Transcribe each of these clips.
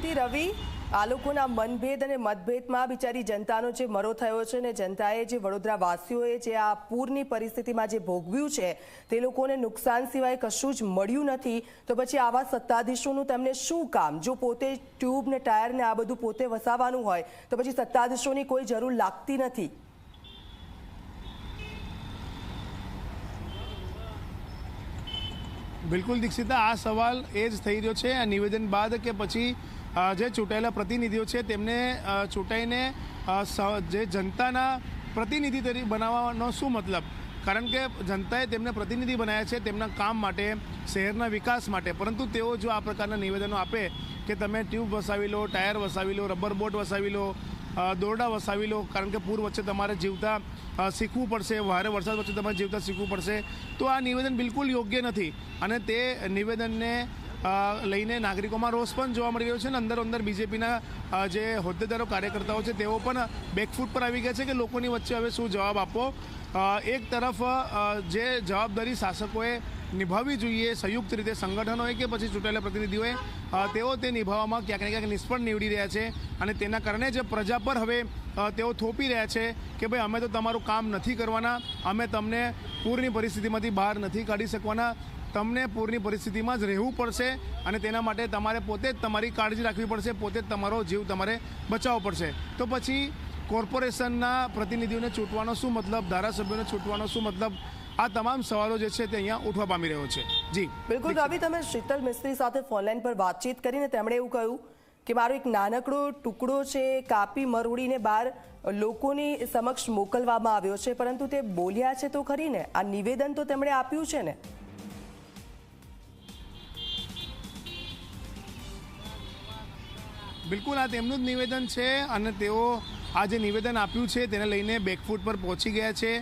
શાંતિ રવિ, આ લોકોના મનભેદ અને મતભેદમાં બિચારી જનતાનો જે મરો થયો છે ને જનતાએ જે વડોદરા વાસીઓએ જે આ પૂરની પરિસ્થિતિમાં જે ભોગવ્યું છે, તે લોકોને નુકસાન સિવાય કશું જ મળ્યું નથી. તો પછી આવા સત્તાધીશોનું તેમને શું કામ? જો પોતે ટ્યુબ ને ટાયર ને આ બધું પોતે વસાવવાનું હોય, તો પછી સત્તાધીશોની કોઈ જરૂર લાગતી નથી. બિલકુલ દીક્ષિતા, આ સવાલ એ જ થઈ રહ્યો છે, આ નિવેદન બાદ કે પછી જે ચૂંટાયેલા પ્રતિનિધિઓ છે, તેમને ચૂંટાઈને જે જનતાના પ્રતિનિધિ તરીકે બનાવવાનો શું મતલબ? કારણ કે જનતાએ તેમને પ્રતિનિધિ બનાવ્યા છે તેમના કામ માટે, શહેરના વિકાસ માટે. પરંતુ તેઓ જો આ પ્રકારના નિવેદનો આપે કે તમે ટ્યુબ વસાવી લો, ટાયર વસાવી લો, રબર બોટ વસાવી લો દોરડા વસાવી લો, કારણ કે પૂર વચ્ચે તમારે જીવતા શીખવું પડશે, ભારે વરસાદ વચ્ચે તમારે જીવતા શીખવું પડશે, તો આ નિવેદન બિલકુલ યોગ્ય નથી. અને તે નિવેદનને લઈને નાગરિકોમાં રોષ પણ જોવા મળી રહ્યો છે અને અંદરો અંદર બીજેપીના જે હોદ્દેદારો, કાર્યકર્તાઓ છે, તેઓ પણ બેકફૂટ પર આવી ગયા છે કે લોકોની વચ્ચે હવે શું જવાબ આપવો? એક તરફ જે જવાબદારી શાસકોએ નિભાવવી જોઈએ સંયુક્ત રીતે સંગઠનોએ કે પછી ચૂંટાયેલા પ્રતિનિધિઓએ તેઓ તે નિભાવવામાં ક્યાંક ને ક્યાંક નિષ્ફળ નીવડી રહ્યા છે અને તેના કારણે જે પ્રજા પર હવે તેઓ થોપી રહ્યા છે કે ભાઈ અમે તો તમારું કામ નથી કરવાના, અમે તમને પૂરની પરિસ્થિતિમાંથી બહાર નથી કાઢી શકવાના તમને પૂરની પરિસ્થિતિમાં જ રહેવું પડશે અને તેના માટે તમારે પોતે જ તમારી કાળજી રાખવી પડશે પોતે જ તમારો જીવ તમારે બચાવવો પડશે. તો પછી કોર્પોરેશનના પ્રતિનિધિઓને ચૂંટવાનો શું મતલબ ધારાસભ્યોને ચૂંટવાનો શું મતલબ? આ તમામ સવાલો જે છે તે અહીંયા ઉઠવા પામી રહ્યો છે. જી બિલકુલ રવિ તમે શીતલ મિસ્ત્રી સાથે ફોનલાઈન પર વાતચીત કરીને તેમણે એવું કહ્યું કે મારો એક નાનકડો ટુકડો છે કાપી મરોડીને બહાર લોકોની સમક્ષ મોકલવામાં આવ્યો છે પરંતુ તે બોલ્યા છે તો ખરી ને? આ નિવેદન તો તેમણે આપ્યું છે ને? બિલકુલ, આ તેમનું જ નિવેદન છે અને તેઓ આ જે નિવેદન આપ્યું છે તેને લઈને બેકફૂટ પર પહોંચી ગયા છે.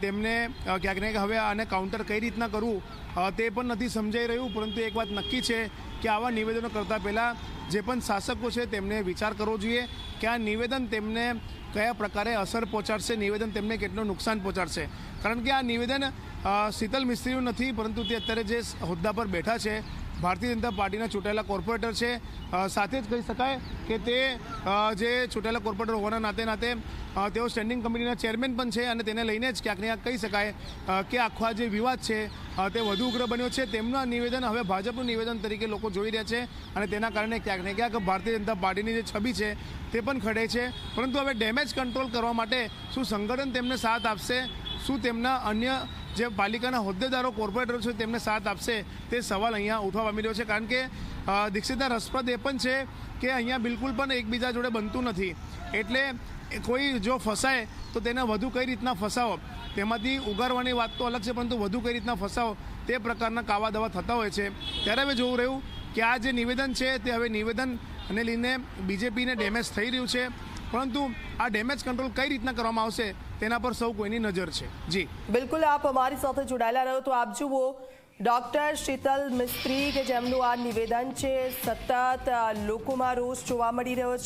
તેમને ક્યાંક ને હવે આને કાઉન્ટર કઈ રીતના કરવું તે પણ નથી સમજાઈ રહ્યું, પરંતુ એક વાત નક્કી છે કે આવા નિવેદનો કરતા પહેલાં જે પણ શાસકો છે તેમને વિચાર કરવો જોઈએ કે આ નિવેદન તેમને કયા પ્રકારે અસર પહોંચાડશે, નિવેદન તેમને કેટલું નુકસાન પહોંચાડશે. કારણ કે આ નિવેદન શીતલ મિસ્ત્રીનું નથી, પરંતુ તે અત્યારે જે હોદ્દા પર બેઠા છે ભારતીય જનતા પાર્ટીના ચૂંટાયેલા કોર્પોરેટર છે. સાથે જ કહી શકાય કે તે જે ચૂંટાયેલા કોર્પોરેટર હોવાના નાતે નાતે તેઓ સ્ટેન્ડિંગ કમિટીના ચેરમેન પણ છે અને તેને લઈને જ ક્યાંક ક્યાંક કહી શકાય કે આખો જે વિવાદ છે તે વધુ ઉગ્ર બન્યો છે. તેમના નિવેદન હવે ભાજપનું નિવેદન તરીકે લોકો જોઈ રહ્યા છે અને તેના કારણે ક્યાંક ને ક્યાંક ભારતીય જનતા પાર્ટીની જે છબી છે તે પણ ખડે છે. પરંતુ હવે ડેમેજ કંટ્રોલ કરવા માટે શું સંગઠન તેમને સાથ આપશે, શું તેમના અન્ય જે પાલિકાના હોદ્દેદારો કોર્પોરેટરો છે, તેમને સાથ આપશે તે સવાલ અહીંયા ઉઠવા પામી રહ્યો છે. કારણ કે દીક્ષિતના રસપ્રદ એ પણ છે કે અહીંયા બિલકુલ પણ એકબીજા જોડે બનતું નથી. એટલે કોઈ જો ફસાય, તો તેને વધુ કઈ રીતના ફસાવો? તેમાંથી ઉગારવાની વાત તો અલગ છે, પરંતુ વધુ કઈ રીતના ફસાવો? તે પ્રકારના કાવા દવા થતા હોય છે. ત્યારે હવે જોવું રહ્યું કે આ જે નિવેદન છે, તે હવે નિવેદનને લઈને બીજેપીને ડેમેજ થઈ રહ્યું છે. પરંતુ આ ડેમેજ કંટ્રોલ કઈ રીતના કરવામાં આવશે? તેના પર સૌ કોઈની નજર છે. જી. બિલકુલ, આપ અમારી સાથે જોડાયેલા રહ્યો તો આપ જુઓ, ડોક્ટર શીતલ મિસ્ત્રી કે જેમનું આ નિવેદન છે, સતત લોકોમાં રોષ જોવા મળી રહ્યો છે.